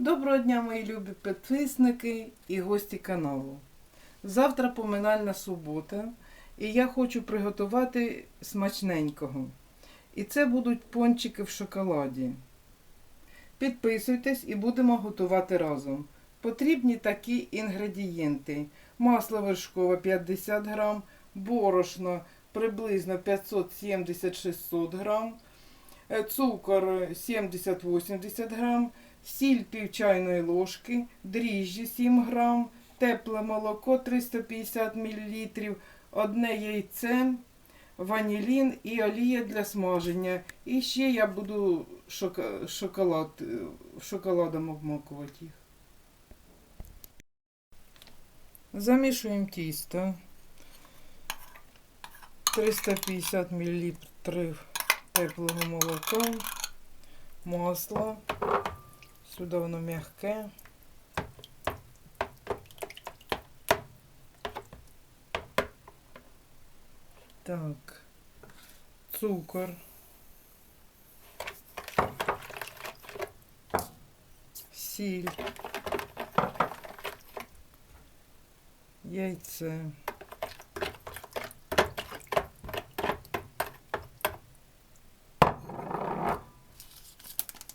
Доброго дня, мої любі підписники і гості каналу. Завтра поминальна субота, і я хочу приготувати смачненького. І це будуть пончики в шоколаді. Підписуйтесь і будемо готувати разом. Потрібні такі інгредієнти: масло вершкове 50 грам, борошно приблизно 570-600 грам, цукор 70-80 грам, сіль пів чайної ложки, дріжджі 7 грам, тепле молоко 350 мл, одне яйце, ванілін і олія для смаження. І ще я буду шоколад, е, шоколадом обмокувати їх. Замішуємо тісто. 350 мл теплого молока, масло. Сюди воно м'яке. Так, цукор. Сіль. Яйце.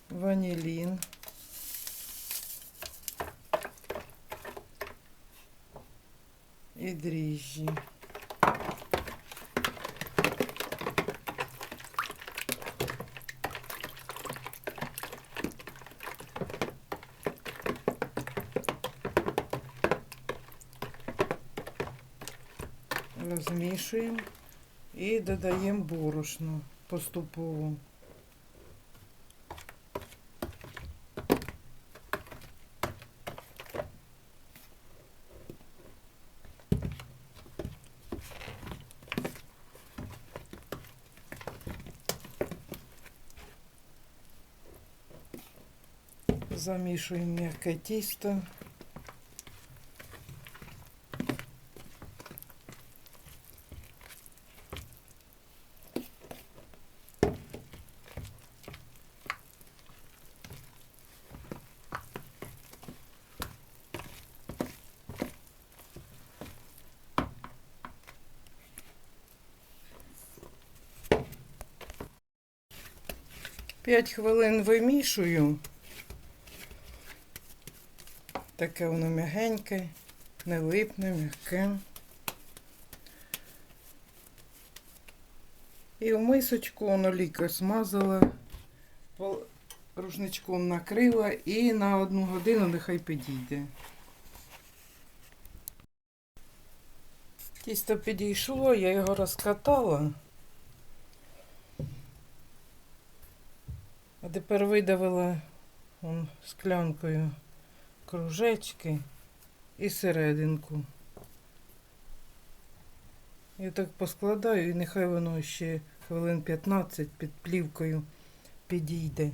Ванилин. И дріжджі. Розмішуємо і додаємо борошно поступово. Замішуємо м'яке тісто. П'ять хвилин вимішую. Таке воно м'ягеньке, не липне, м'яке. І в мисочку воно ліко смазала, рушничком накрила і на одну годину нехай підійде. Тісто підійшло, я його розкатала. А тепер видавила вон, склянкою кружечки і серединку. Я так поскладаю і нехай воно ще хвилин 15 під плівкою підійде.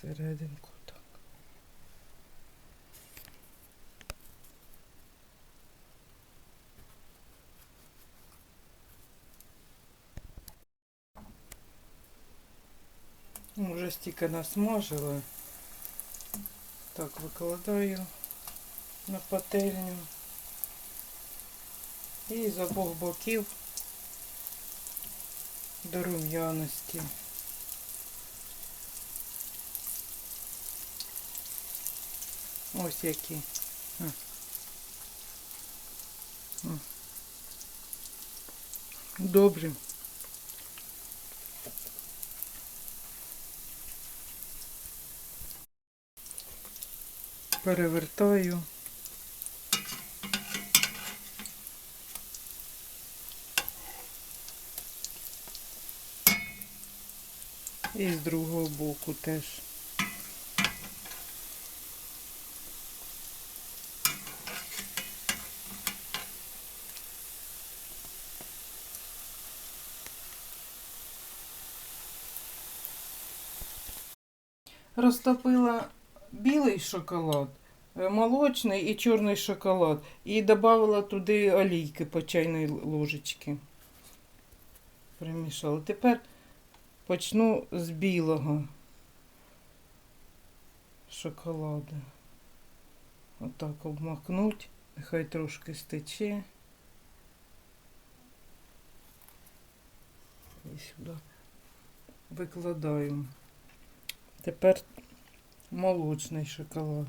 Серединку Ну, Вже насмажила. Так, викладаю на пательню. І з обох боків до рум'яності. Ось які. А. Добре. Перевертаю. І з другого боку теж. Розтопила білий шоколад, е, молочний і чорний шоколад. І додавала туди олійки по чайній ложечці. Перемішала. Тепер почну з білого шоколаду. Отак обмакнуть, нехай трошки стече. І сюди викладаємо. Тепер молочний шоколад.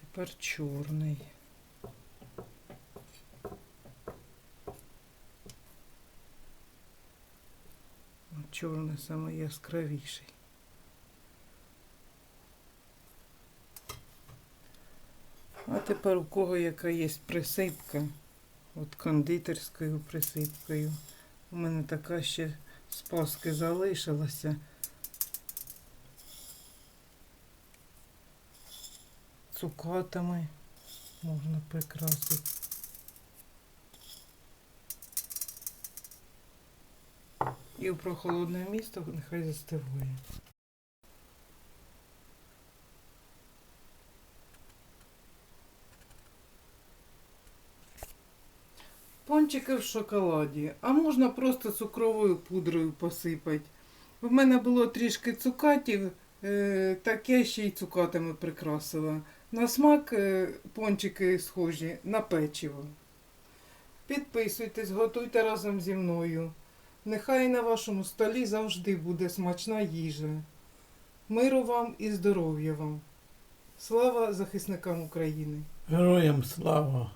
Тепер чорний. Чорний саме яскравіший. А тепер у кого яка є присипка, от кондитерською присипкою. У мене така ще з Паски залишилася. Цукатами можна прикрасити. І в прохолодне місто нехай застигує. Пончики в шоколаді, а можна просто цукровою пудрою посипати. В мене було трішки цукатів, е, так я ще й цукатами прикрасила. На смак е, пончики схожі на печиво. Підписуйтесь, готуйте разом зі мною. Нехай на вашому столі завжди буде смачна їжа. Миру вам і здоров'я вам. Слава захисникам України! Героям слава!